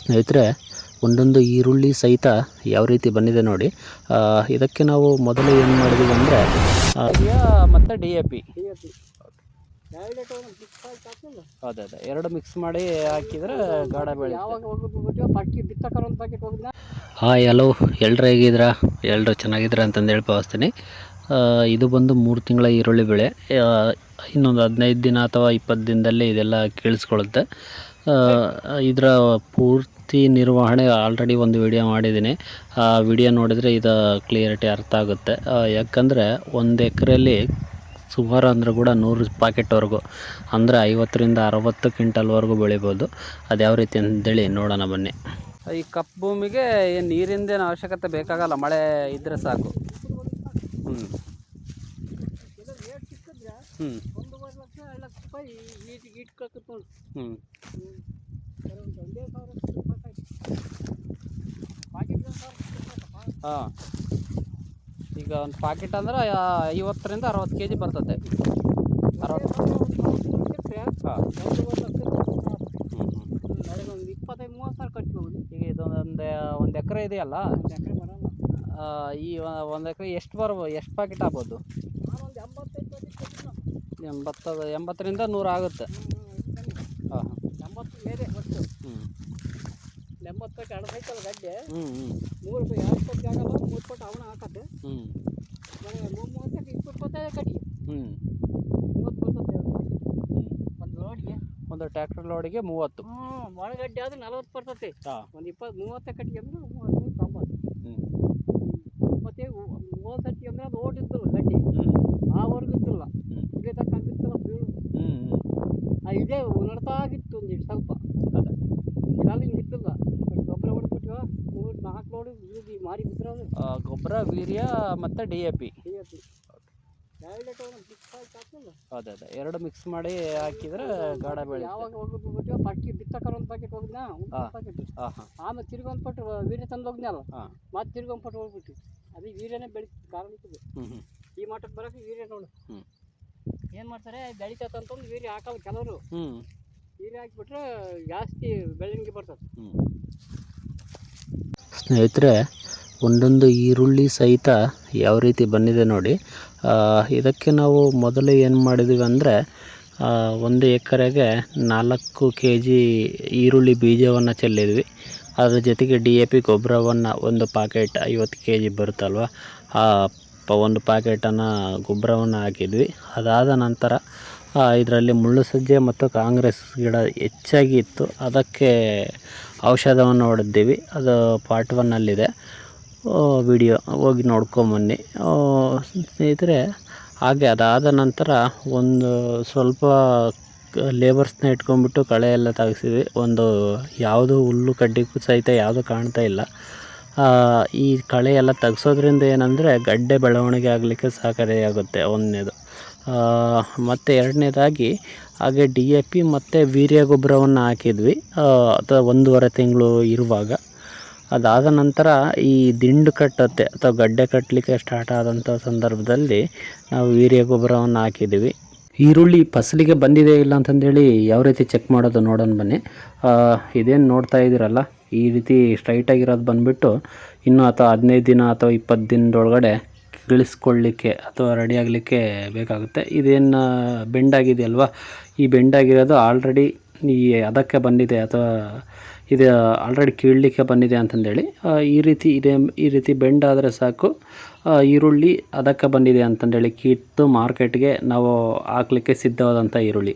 ಸ್ನೇಹಿತರೆ ಒಂದೊಂದು ಈರುಳ್ಳಿ ಸಹಿತ ಯಾವ ರೀತಿ ಬಂದಿದೆ ನೋಡಿ. ಇದಕ್ಕೆ ನಾವು ಮೊದಲು ಏನು ಮಾಡಿದ್ದೀವಿ ಅಂದರೆ ಮತ್ತು ಡಿ ಎ ಪಿ ಅದೇ ಅದೇ ಎರಡು ಮಿಕ್ಸ್ ಮಾಡಿ ಹಾಕಿದ್ರೆ ಗಾಢ ಬೆಳೆ ಹಾಯ್ ಹಲೋ ಎಲ್ಲರೂ ಹೇಗಿದ್ದೀರಾ? ಎಲ್ಲರೂ ಚೆನ್ನಾಗಿದ್ದೀರಾ ಅಂತಂದು ಹೇಳಿ ಭಾವಿಸ್ತೀನಿ ಇದು ಬಂದು ಮೂರು ತಿಂಗಳ ಈರುಳ್ಳಿ ಬೆಳೆ. ಇನ್ನೊಂದು ಹದಿನೈದು ದಿನ ಅಥವಾ ಇಪ್ಪತ್ತು ದಿನದಲ್ಲಿ ಇದೆಲ್ಲ ಕೇಳಿಸ್ಕೊಳ್ಳುತ್ತೆ. ಇದರ ಪೂರ್ತಿ ನಿರ್ವಹಣೆ ಆಲ್ರೆಡಿ ಒಂದು ವಿಡಿಯೋ ಮಾಡಿದ್ದೀನಿ. ಆ ವಿಡಿಯೋ ನೋಡಿದರೆ ಇದು ಕ್ಲಿಯರಿಟಿ ಅರ್ಥ ಆಗುತ್ತೆ. ಯಾಕಂದರೆ ಒಂದು ಎಕರೆಯಲ್ಲಿ ಸುಮಾರು ಅಂದ್ರೆ ಕೂಡ ನೂರು ಪ್ಯಾಕೆಟ್ವರೆಗೂ ಅಂದರೆ ಐವತ್ತರಿಂದ ಅರವತ್ತು ಕ್ವಿಂಟಲ್ವರೆಗೂ ಬೆಳಿಬೋದು. ಅದು ಯಾವ ರೀತಿ ಅಂತೇಳಿ ನೋಡೋಣ ಬನ್ನಿ. ಈ ಕಪ್ಪು ಭೂಮಿಗೆ ಏನು ನೀರಿಂದೇನು ಅವಶ್ಯಕತೆ ಬೇಕಾಗಲ್ಲ, ಮಳೆ ಇದ್ದರೆ ಸಾಕು. ಹ್ಞೂ ಹ್ಞೂ ಹ್ಞೂ ಹಾಂ. ಈಗ ಒಂದು ಪಾಕೆಟ್ ಅಂದ್ರೆ ಐವತ್ತರಿಂದ ಅರವತ್ತು ಕೆ ಜಿ ಬರ್ತದೆ ಅರವತ್ತು. ಹಾಂ. ಒಂದು ಇಪ್ಪತ್ತೈದು ಮೂವತ್ತು ಸಾವಿರ ಕಟ್ಬೋದು ಈಗ ಇದೊಂದು ಒಂದು ಎಕರೆ ಇದೆಯಲ್ಲ? ಈ ಒಂದು ಎಕರೆ ಎಷ್ಟು ಬರ್ಬೋದು ಎಷ್ಟು ಪಾಕೆಟ್ ಆಗ್ಬೋದು? ನಾನೊಂದು ಎಂಬತ್ತೈದು, ಎಂಬತ್ತರಿಂದ ನೂರು ಆಗುತ್ತೆ. ಹಾಂ ಎಂಬತ್ತು ಮೇಲೆ ಗಡ್ಡೆ ಹ್ಞೂ ರೂಪಾಯಿ ಎರಡು ಮೂರು ಹಾಕತ್ತೆ ಹ್ಞೂ ಕಟ್ಟಿ ಹ್ಞೂ ಮೂವತ್ತು ಒಂದು ಒಂದು ಟ್ರ್ಯಾಕ್ಟರ್ ಲೋಡಿಗೆ ಮೂವತ್ತು. ಹ್ಞೂ ಒಳಗಡ್ಡೆ ಆದ್ರೆ ನಲವತ್ತು ಬರ್ತೈತೆ ಹಾಂ. ಒಂದು ಇಪ್ಪತ್ತು ಮೂವತ್ತು ಕಟ್ಟಿ ಅಂದ್ರೆ ಮೂವತ್ತು ತೊಂಬತ್ತು ಹ್ಞೂ ಕಟ್ಟಿ ಅಂದ್ರೆ ಅದು ಓಟ್ ಇದ್ದಲ್ಲ ಗಡ್ಡಿ ಹ್ಞೂ ಆ ವರ್ಗ ಇದ್ದಿಲ್ಲ ಹ್ಞೂ ಇದೇ ತಕ್ಕ ಆಗಿತ್ತಲ್ಲ ಬೀಳು ಹ್ಞೂ ಹ್ಞೂ ಆ ಇದೇ ನಡ್ತಾ ಆಗಿತ್ತು ಒಂದಿಷ್ಟು ಸ್ವಲ್ಪ ಅದೇ ಇಡಲ್ಲ ಹಿಂಗೆ ಇದ್ದಿಲ್ಲ ಗೊಬ್ಬರ ಹೊಡ್ಬಿಟ್ಟಿವ ಮೂರು ನಾಲ್ಕು ಲೋಡು ಬೀದಿ ಮಾರಿ ಬಿದ್ದಿರೋದು ಆ, ಗೊಬ್ಬರ ವೀರ್ಯ ಮತ್ತು ಡಿ ಎ ಪಿ ಅದೇ ಅದೇ. ಎರಡು ಮಿಕ್ಸ್ ಮಾಡಿ ಹಾಕಿದ್ರೆ ಗಾಢ ಬೆಳೆ ಯಾವಾಗ ಹೋಗ್ಬಿಟ್ಟು ಪಟ್ಟಿ ಬಿತ್ತಕ್ಕಾರ ಒಂದು ಪ್ಯಾಕೆಟ್ ಹೋಗಿದ್ನ? ಆಮೇಲೆ ತಿರ್ಗಿ ಒಂದು ಪಟ್ಟು ವೀರ್ಯ ತಂದು ಹೋಗ್ನಲ್ಲ ಹಾಂ. ಮತ್ತೆ ತಿರ್ಗಿ ಒಂದು ಪಟ್ಟು ಹೋಗ್ಬಿಟ್ಟು. ಅದು ವೀರ್ಯನೇ ಬೆಳಿ ಕಾರಣ ಇರ್ತದೆ ಹ್ಞೂ ಹ್ಞೂ ಈ ಮಟ್ಟಕ್ಕೆ ಬರೋಕೆ ವೀರ್ಯ ನೋಡು. ಏನು ಮಾಡ್ತಾರೆ? ಬೆಳಿತಂತಂದು ವೀರ್ಯ ಹಾಕಲ್ಲ ಕೆಲವರು. ವೀರ್ಯ ಹಾಕಿಬಿಟ್ರೆ ಜಾಸ್ತಿ ಬೆಳವಣಿಗೆ ಬರ್ತದೆ. ಸ್ನೇಹಿತರೆ, ಒಂದೊಂದು ಈರುಳ್ಳಿ ಸಹಿತ ಯಾವ ರೀತಿ ಬಂದಿದೆ ನೋಡಿ. ಇದಕ್ಕೆ ನಾವು ಮೊದಲು ಏನು ಮಾಡಿದ್ದೀವಿ ಅಂದರೆ ಒಂದು ಎಕರೆಗೆ ನಾಲ್ಕು ಕೆ ಜಿ ಈರುಳ್ಳಿ ಬೀಜವನ್ನು ಚೆಲ್ಲಿದ್ವಿ. ಅದರ ಜೊತೆಗೆ ಡಿ ಎ ಪಿ ಗೊಬ್ಬರವನ್ನು ಒಂದು ಪಾಕೆಟ್ ಐವತ್ತು ಕೆ ಜಿ ಬರುತ್ತಲ್ವ, ಆ ಒಂದು ಪಾಕೆಟನ್ನು ಗೊಬ್ಬರವನ್ನು ಹಾಕಿದ್ವಿ. ಅದಾದ ನಂತರ ಇದರಲ್ಲಿ ಮುಳ್ಳು ಸಜ್ಜೆ ಮತ್ತು ಕಾಂಗ್ರೆಸ್ ಗಿಡ ಹೆಚ್ಚಾಗಿ ಇತ್ತು. ಅದಕ್ಕೆ ಔಷಧವನ್ನು ಹೊಡೆದಿದ್ದೀವಿ. ಅದು ಪಾರ್ಟ್ ಒನ್ನಲ್ಲಿದೆ ವಿಡಿಯೋ ಹೋಗಿ ನೋಡ್ಕೊಂಬನ್ನಿ ಸ್ನೇಹಿತರೆ, ಹಾಗೆ ಅದಾದ ನಂತರ ಒಂದು ಸ್ವಲ್ಪ ಲೇಬರ್ಸ್ನ ಇಟ್ಕೊಂಡ್ಬಿಟ್ಟು ಕಳೆ ಎಲ್ಲ ತೆಗೆಸಿದ್ವಿ. ಒಂದು ಯಾವುದು ಹುಲ್ಲು ಕಡ್ಡಿಗೂ ಸಹಿತ ಯಾವುದು ಕಾಣ್ತಾ ಇಲ್ಲ. ಈ ಕಳೆ ಎಲ್ಲ ತೆಗ್ಸೋದ್ರಿಂದ ಏನಂದರೆ ಗಡ್ಡೆ ಬೆಳವಣಿಗೆ ಆಗಲಿಕ್ಕೆ ಸಹಕಾರಿಯಾಗುತ್ತೆ. ಒಂದನೇದು. ಮತ್ತು ಎರಡನೇದಾಗಿ ಹಾಗೆ ಡಿ ಎ ಪಿ ಮತ್ತು ವೀರ್ಯ ಗೊಬ್ಬರವನ್ನು ಹಾಕಿದ್ವಿ ಅಥವಾ ಒಂದೂವರೆ ತಿಂಗಳು ಇರುವಾಗ. ಅದಾದ ನಂತರ ಈ ದಿಂಡು ಕಟ್ಟತ್ತೆ ಅಥವಾ ಗಡ್ಡೆ ಕಟ್ಟಲಿಕ್ಕೆ ಸ್ಟಾರ್ಟ್ ಆದಂಥ ಸಂದರ್ಭದಲ್ಲಿ ನಾವು ವೀರ್ಯ ಗೊಬ್ಬರವನ್ನು ಹಾಕಿದ್ವಿ. ಈರುಳ್ಳಿ ಫಸಲಿಗೆ ಬಂದಿದೆ ಇಲ್ಲ ಅಂತಂದೇಳಿ ಯಾವ ರೀತಿ ಚೆಕ್ ಮಾಡೋದು ನೋಡೋಣ ಬನ್ನಿ. ಇದೇನು ನೋಡ್ತಾ ಇದ್ದೀರಲ್ಲ, ಈ ರೀತಿ ಸ್ಟ್ರೈಟಾಗಿರೋದು ಬಂದುಬಿಟ್ಟು ಇನ್ನೂ ಅಥವಾ ಹದಿನೈದು ದಿನ ಅಥವಾ ಇಪ್ಪತ್ತು ದಿನದೊಳಗಡೆ ಗಿಳಿಸ್ಕೊಳ್ಳಿಕ್ಕೆ ಅಥವಾ ರೆಡಿ ಆಗಲಿಕ್ಕೆ ಬೇಕಾಗುತ್ತೆ. ಇದೇನು ಬೆಂಡಾಗಿದೆಯಲ್ವ? ಈ ಬೆಂಡಾಗಿರೋದು ಆಲ್ರೆಡಿ ಈ ಅದಕ್ಕೆ ಬಂದಿದೆ ಅಥವಾ ಇದು ಆಲ್ರೆಡಿ ಕೀಳಲಿಕ್ಕೆ ಬಂದಿದೆ ಅಂತಂದೇಳಿ ಈ ರೀತಿ ಇದೆ, ಈ ರೀತಿ ಬೆಂಡ್ ಆದರೆ ಸಾಕು. ಈರುಳ್ಳಿ ಅದಕ್ಕೆ ಬಂದಿದೆ ಅಂತಂದೇಳಿ ಕಿತ್ತು ಮಾರ್ಕೆಟ್ಗೆ ನಾವು ಹಾಕ್ಲಿಕ್ಕೆ ಸಿದ್ಧವಾದಂಥ ಈರುಳ್ಳಿ.